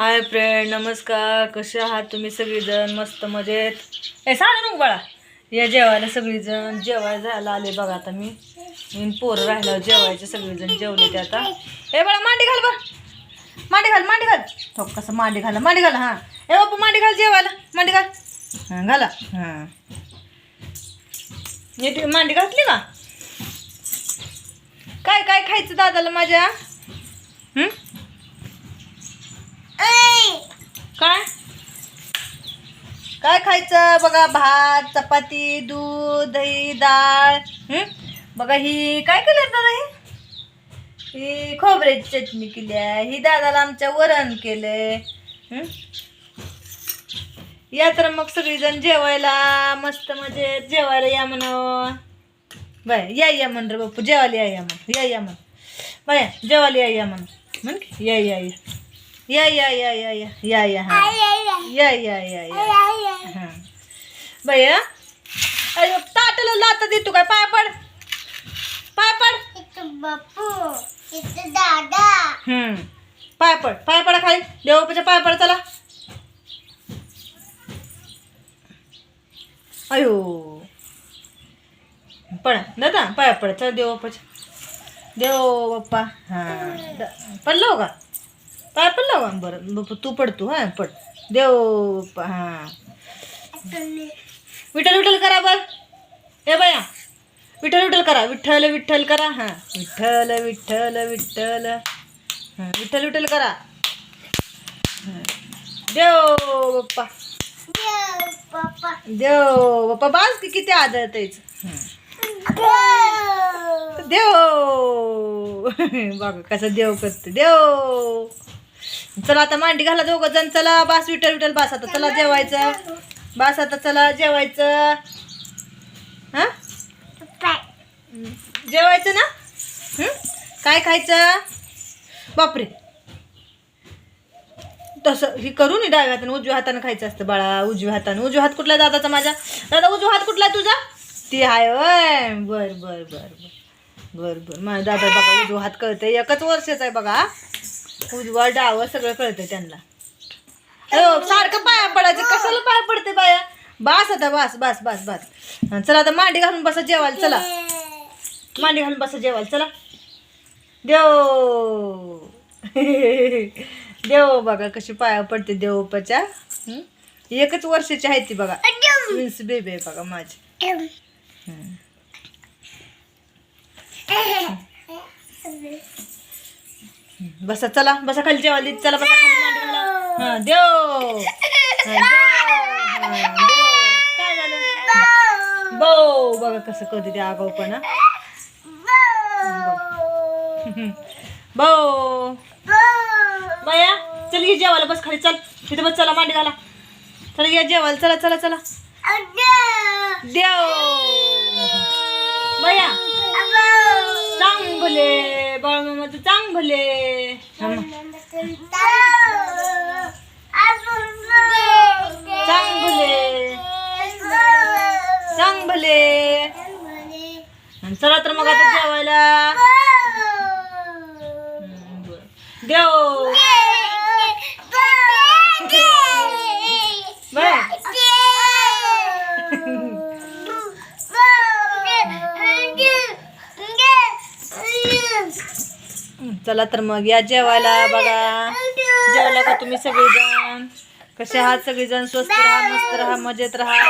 Hi friend नमस्कार. कसे आहात तुम्ही सगळीजण? मस्त मजेत. ए सांग ना बाळा या जेवायला सगळीजण जेवाय जायला आले बघा आता मी. मी पोरं राहिलं जेवायचे सगळेजण. जेवले ते आता. ए बाळा मांडी घाल बा मांडी घाल मांडी घाल. तो कसं मांडी घाला मांडी घाला हां. ए बापू मांडी घाल जेवायला. मांडी घाल. हां घाला. हां. नीट मांडी घातली का काय काय खायचं दादाला माझ्या हं? काय काय खायचं? बघा भात चपाती दूध दही डाळ? बघा ही काय केलं दादा ही? ही खोबऱ्याची चटणी केली आहे. ही दादाला आमच्या वरण केलंय. हं? या तर मग सगळीजण जेवायला. मस्त म्हणजे जेवायला या म्हण. बाय या या म्हण रे बापू जेवायला या या म्हण. या या म्हण. बाय जेवायला या या म्हण. म्हण की? या या या. या या या या या. या या या या या. हा? अरे ताटाला लाता देतो काय? पाय पड. पाय पड. हम्म. पाय पड. पाय पडा खाली. देवपाच्या पाय पड चला. अयो. पडा. दादा पाय पड. चला देव बाप्पाच्या देव बाप्पा. हां. पडलो का पाय पडलो का बरं. बाप्पा तू पड तू. हां पड. देव बाप्पा हां. विठ्ठल विठ्ठल करा बर हे बाया. विठ्ठल विठ्ठल करा. विठ्ठल विठ्ठल करा. हां. विठ्ठल विठ्ठल विठ्ठल. हां विठ्ठल विठ्ठल करा. देव बाप्पा. देव बाप्पा. बास की किती आदळत देव. बाबा कसं देव करते देव. चला आता मांडी घाला दोघं जण. चला बास विठ्ठल विठ्ठल बास. आता चला जेवायचं. बस आता चला जेवायचं. हा? जेवायचं ना? काय खायचं? बापरे. तसं ही करून डाव्या हाताने उजव्या हाताने खायचं असतं बाळा उजव्या हाताने. उजव्या हात कुठला दादाचा माझा? दादा उजवा हात कुठला तुझा? ती आहे वय बर बर बर बर. बर बर. माझा दादा बघा उजवा हात कळतंय. एकच वर्षाचा आहे बघा उजवा डावं सगळं कळतंय त्यांना. सारखं पाया पडायचं. कशाला पाया बस आता बस बस बस बास. चला आता मांडी घालून बसा जेवायला चला. मांडी घालून बसा जेवायला चला. देव. देव बघा कशी पाया पडते देवपाच्या एकच वर्षाची आहे ती बघा. मीन्स बेबी आहे बघा माझी. बसा चला. बसा खाली जेवायला चला बसा खाली मांडी घाला. हां हा, देव. हा, देव. काय झालं बो बघा कसं करते ते आगाऊपणा बो. बाया चल घे जेवायला बस खाली चल. तिथे बस चला मांडी घाला. चल घ्या जेवायला चला चला चला. देव. बाया चांग भले बाळ मामाचं चांग आणि चला तर मग आता जेवायला. देव चला तर मग या जेवायला बघा. जेवला का तुम्ही सगळेजण? कसे आहात सगळेजण? स्वस्त राहा मस्त राहा मजेत राहा.